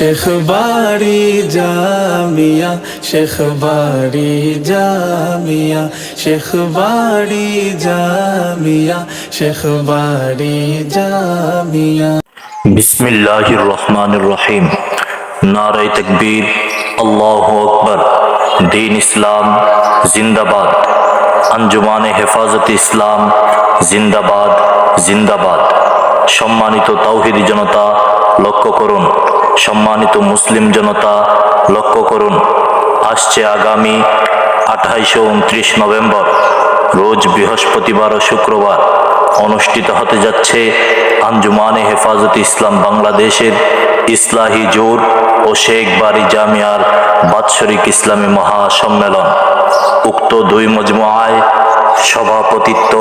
শেখ বাড়ি জামিয়া শেখ বাড়ি জামিয়া শেখ বাড়ি জামিয়া শেখ বাড়ি জামিয়া বিসমিল্লাহির রহমানির রহিম নারাই তকবীর আল্লাহ আকবর দিন ইসলাম জিন্দাবাদ আঞ্জুমানে হেফাজত ইসলাম জিন্দাবাদ জিন্দাবাদ সম্মানিত তাওহিদি জনতা লক্ষ্য করুন সম্মানিত মুসলিম জনতা, লক্ষ্য করুন, আসছে আগামী আঠাইশো উনত্রিশ নভেম্বর, রোজ বৃহস্পতিবার ও শুক্রবার অনুষ্ঠিত হতে যাচ্ছে আঞ্জুমানে হেফাজত ইসলাম বাংলাদেশের ইসলাহি জোর ও শেখ বাড়ি জামিয়ার বাৎসরিক ইসলামী মহাসম্মেলন। উক্ত দুই মজমুআয় সভাপতিত্ব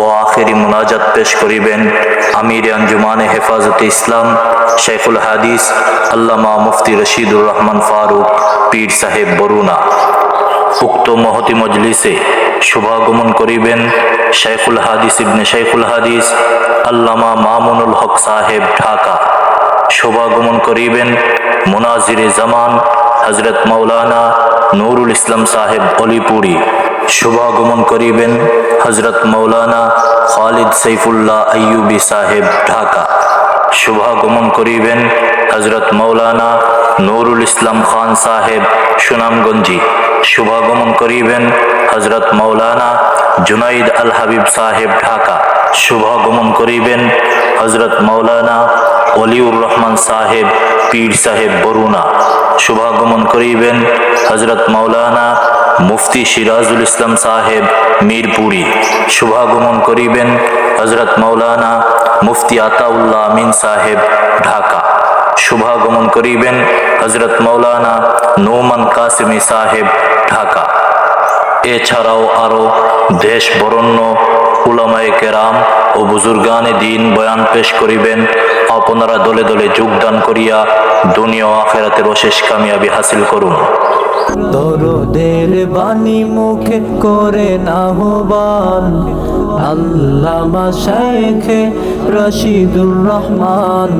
ও আখেরি মুনাজাত পেশ করিবেন আমির আঞ্জুমানে হেফাজত ইসলাম, শেখুল হাদিস, আল্লামা মুফতি রশিদুর রহমান ফারুক, পীর সাহেব বরুণা। উক্ত মহতি মজলিসে শুভাগমন করিবেন শেখুল হাদিস ইবনে শেখুল হাদিস, আল্লামা মামুনুল হক সাহেব ঢাকা। শুভাগমন করিবেন মুনাজিরে জামান হজরত মৌলানা নুরুল ইসলাম সাহেব অলিপুরি। শুভাগমন করিবেন হজরত মৌলানা খালিদ সৈফুল্লাহ আইয়ুবি সাহেব, ঢাকা। শুভাগমন করিবেন হজরত মৌলানা নুরুল ইসলাম খান সাহেব, সুনামগঞ্জি। শুভাগমন করিবেন হজরত মৌলানা জুনাইদ আল হাবিব সাহেব, ঢাকা। শুভাগমন করিবেন হজরত মৌলানা অলিউর রহমান সাহেব, পীর সাহেব বরুণা। শুভাগমন করিবেন হজরত মৌলানা মুফতি সিরাজুল ইসলাম সাহেব মিরপুরি শুভাগমন করিবেন হজরত মৌলানা মুফতি আতাউল্লাহ আমিন সাহেব ঢাকা। শুভাগমন করিবেন হজরত মৌলানা নৌমান কাসিমি সাহেব ঢাকা। এছাড়াও আরও দেশ বরণ্য উলামায়ে কেরাম ও বুজুর্গানে দিন বয়ান পেশ করিবেন। আপনারা দলে দলে যোগদান করিয়া দুনিয়া আখেরাতের অশেষ কামিয়াবি হাসিল করুন। দরদের বাণী মুখে করে নাহবান। আল্লামা শেখে রশিদুর রহমান।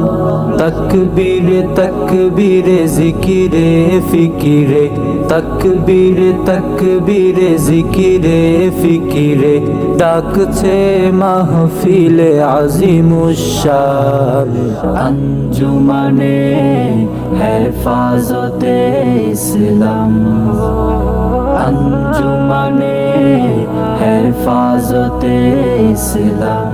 তকবীরে তকবীরে, জিকিরে, ফিকিরে। তকবীরে তকবীরে, জিকিরে, ফিকিরে। ডাকছে মাহফিলে আজিমুশান আঞ্জুমানে হেফাজতে ইসলাম আঞ্জুমানে হেফাজতে ইসলাম